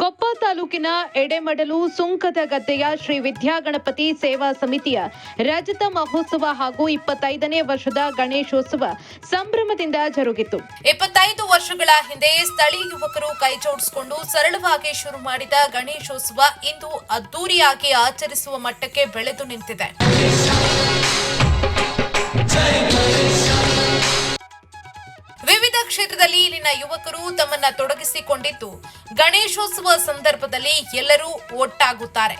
ಕೊಪ್ಪ ತಾಲೂಕಿನ ಎಡೆಮಡಲು ಸುಂಕದ ಗದ್ದೆಯ ಶ್ರೀ ವಿದ್ಯಾಗಣಪತಿ ಸೇವಾ ಸಮಿತಿಯ ರಜತ ಮಹೋತ್ಸವ ಹಾಗೂ ಇಪ್ಪತ್ತೈದನೇ ವರ್ಷದ ಗಣೇಶೋತ್ಸವ ಸಂಭ್ರಮದಿಂದ ಜರುಗಿತು. ಇಪ್ಪತ್ತೈದು ವರ್ಷಗಳ ಹಿಂದೆ ಸ್ಥಳೀಯ ಯುವಕರು ಕೈಜೋಡಿಸಿಕೊಂಡು ಸರಳವಾಗಿ ಶುರು ಮಾಡಿದ ಗಣೇಶೋತ್ಸವ ಇಂದು ಅದ್ದೂರಿಯಾಗಿ ಆಚರಿಸುವ ಮಟ್ಟಕ್ಕೆ ಬೆಳೆದು ನಿಂತಿದೆ. ಕ್ಷೇತ್ರದಲ್ಲಿ ಇಲ್ಲಿನ ಯುವಕರು ತಮ್ಮನ್ನ ತೊಡಗಿಸಿಕೊಂಡಿದ್ದು. ಗಣೇಶೋತ್ಸವ ಸಂದರ್ಭದಲ್ಲಿ ಎಲ್ಲರೂ ಒಟ್ಟಾಗುತ್ತಾರೆ.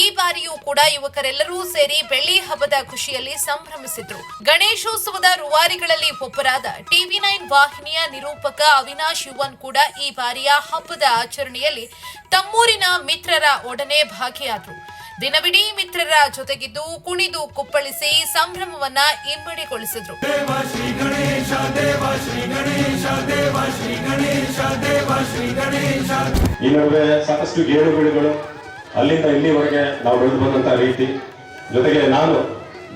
ಈ ಬಾರಿಯೂ ಕೂಡ ಯುವಕರೆಲ್ಲರೂ ಸೇರಿ ಬೆಳ್ಳಿ ಹಬ್ಬದ ಖುಷಿಯಲ್ಲಿ ಸಂಭ್ರಮಿಸಿದ್ರು. ಗಣೇಶೋತ್ಸವದ ರುವಾರಿಗಳಲ್ಲಿ ಒಬ್ಬರಾದ ಟಿವಿ ನೈನ್ ವಾಹಿನಿಯ ನಿರೂಪಕ ಅವಿನಾಶ್ ಯುವನ್ ಕೂಡ ಈ ಬಾರಿಯ ಹಬ್ಬದ ಆಚರಣೆಯಲ್ಲಿ ತಮ್ಮೂರಿನ ಮಿತ್ರರ ಒಡನೆ ಭಾಗಿಯಾದರು. ದಿನವಿಡೀ ಮಿತ್ರರ ಜೊತೆಗಿದ್ದು, ಕುಣಿದು ಕುಪ್ಪಳಿಸಿ ಸಂಭ್ರಮವನ್ನ ಇಮ್ಮಡಿಗೊಳಿಸಿದ್ರು. ಈ ನಡುವೆ ಸಾಕಷ್ಟು ಗೇಡುಗಳು ಅಲ್ಲಿಂದ ಇಲ್ಲಿವರೆಗೆ ನಾವು ಬೆಳೆದು ಬಂದಂತ ರೀತಿ. ಜೊತೆಗೆ ನಾನು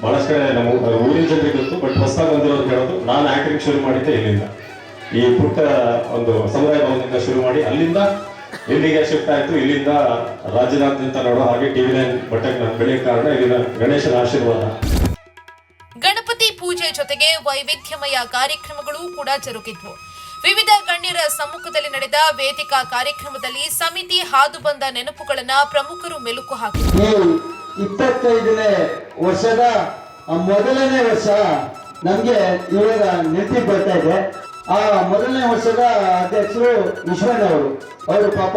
ಬಹಳಷ್ಟು ಕಡೆ ನಮ್ಮ ಊರಿನ ಜನರಿಗೆ ಗೊತ್ತು, ಬಟ್ ಹೊಸದಾಗಿ ಬಂದಿರೋದು ಹೇಳೋದು ನಾನು ಆಕ್ಟಿಂಗ್ ಶುರು ಮಾಡಿದ್ದೆ ಇಲ್ಲಿಂದ. ಈ ಪುಟ್ಟ ಒಂದು ಸಮುದಾಯ ಭವನದಿಂದ ಶುರು ಮಾಡಿ ಅಲ್ಲಿಂದ ಇಲ್ಲಿಗೆ ಶಿಫ್ಟ್ ಆಯ್ತು. ಇಲ್ಲಿಂದ ರಾಜ್ಯದಾದ್ಯಂತ ನೋಡೋ ಹಾಗೆ ಟಿವಿ ನೈನ್ ಬಟ್ಟೆ ಬೆಳೆಯ ಕಾರಣ ಇಲ್ಲಿನ ಗಣೇಶನ ಆಶೀರ್ವಾದ. ಗಣಪತಿ ಪೂಜೆ ಜೊತೆಗೆ ವೈವಿಧ್ಯಮಯ ಕಾರ್ಯಕ್ರಮಗಳು ಕೂಡ ಜರುಗಿದ್ವು. ವಿವಿಧ ಗಣ್ಯರ ಸಮ್ಮುಖದಲ್ಲಿ ನಡೆದ ವೇದಿಕಾ ಕಾರ್ಯಕ್ರಮದಲ್ಲಿ ಸಮಿತಿ ಹಾದು ಬಂದ ನೆನಪುಗಳನ್ನ ಪ್ರಮುಖರು ಮೆಲುಕು ಹಾಕಿದರು. ಇಪ್ಪತ್ತೈದನೇ ವರ್ಷದ ಮೊದಲನೇ ವರ್ಷ ನಮಗೆ ಇವಾಗ ನೆನಪಿಗೆ ಬರ್ತಾ ಇದೆ. ಆ, ಮೊದಲನೇ ವರ್ಷದ ಅಧ್ಯಕ್ಷರು ವಿಶ್ವಣ್ಣ ಅವರು. ಅವರು ಪಾಪ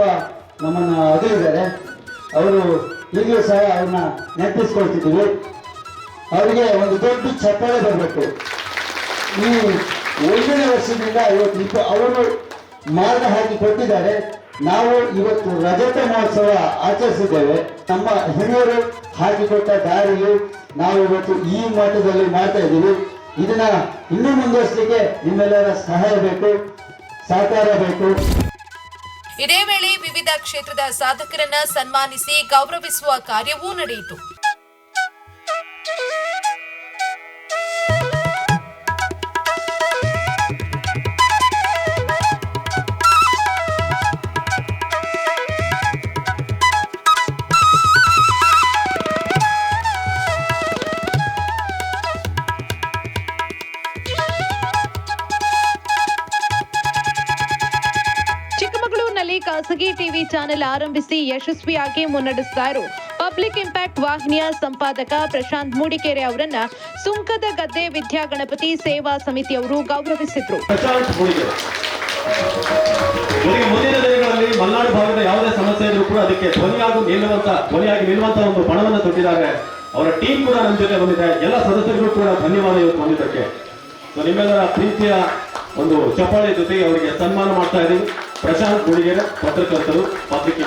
ನಮ್ಮನ್ನ ಅಗಲಿದ್ದಾರೆ ಅವರು ಈಗಲೂ ಸಹ ಅವ್ರನ್ನ ನೆನಪಿಸ್ಕೊಳ್ತಿದ್ದೀವಿ. ಅವರಿಗೆ ಒಂದು ದೊಡ್ಡ ಚಪ್ಪಾಳೆ ಬರಬೇಕು. ಈ ಒಂದನೇ ವರ್ಷದಿಂದ ಇವತ್ತು ಇಪ್ಪ, ಅವರು ಮಾರ್ಗ ಹಾಕಿ ಕೊಟ್ಟಿದ್ದಾರೆ. ನಾವು ಇವತ್ತು ರಜತ ಮಹೋತ್ಸವ ಆಚರಿಸಿದ್ದೇವೆ. ನಮ್ಮ ಹಿರಿಯರು ಹಾಕಿಕೊಟ್ಟ ದಾರಿಯು ನಾವು ಇವತ್ತು ಈ ಮಟ್ಟದಲ್ಲಿ ಮಾಡ್ತಾ ಇದ್ದೀವಿ. ಇದನ್ನ ಇನ್ನೂ ಮುಂದುವರಿಸಲಿಕ್ಕೆ ನಿಮ್ಮೆಲ್ಲರ ಸಹಾಯ ಬೇಕು, ಸಹಕಾರ ಬೇಕು. ಇದೇ ವೇಳೆ ವಿವಿಧ ಕ್ಷೇತ್ರದ ಸಾಧಕರನ್ನ ಸನ್ಮಾನಿಸಿ ಗೌರವಿಸುವ ಕಾರ್ಯವೂ ನಡೆಯಿತು. ಖಾಸಗಿ ಟಿವಿ ಚಾನೆಲ್ ಆರಂಭಿಸಿ ಯಶಸ್ವಿಯಾಗಿ ಮುನ್ನಡೆಸ್ತಾ ಇರೋ ಪಬ್ಲಿಕ್ ಇಂಪ್ಯಾಕ್ಟ್ ವಾಹಿನಿಯ ಸಂಪಾದಕ ಪ್ರಶಾಂತ್ ಮೂಡಿಕೆರೆ ಅವರನ್ನ ಸುಂಕದ ಗದ್ದೆ ವಿದ್ಯಾ ಗಣಪತಿ ಸೇವಾ ಸಮಿತಿಯವರು ಗೌರವಿಸಿದ್ರು. ಮುಂದಿನ ದಿನಗಳಲ್ಲಿ ಮಲೆನಾಡು ಭಾಗದ ಯಾವುದೇ ಸಮಸ್ಯೆ ಇದ್ರೂ ಕೂಡ ಅದಕ್ಕೆ ಧ್ವನಿಯಾಗಿ ನಿಲ್ಲುವಂತ ಧ್ವನಿಯಾಗಿ ನಿಲ್ಲುವಂತ ಒಂದು ಪಣವನ್ನು ತೊಟ್ಟಿದ್ದಾರೆ ಅವರ ಟೀಮ್ ಕೂಡ ನಮ್ಮ ಜೊತೆ ಬಂದಿದೆ. ಎಲ್ಲ ಸದಸ್ಯರಿಗೂ ಕೂಡ ಧನ್ಯವಾದ ಇವತ್ತು ಬಂದಿದ್ದಕ್ಕೆ. ನಿಮ್ಮೆಲ್ಲರ ಪ್ರೀತಿಯ ಒಂದು ಚಪ್ಪಾಳೆ ಜೊತೆಗೆ ಅವರಿಗೆ ಸನ್ಮಾನ ಮಾಡ್ತಾ ಇದ್ದೀವಿ ಪ್ರಶಾಂತ್ ಗುಡಿಗೆರೆ ಪತ್ರಕರ್ತರು ಪತ್ರಿಕೆ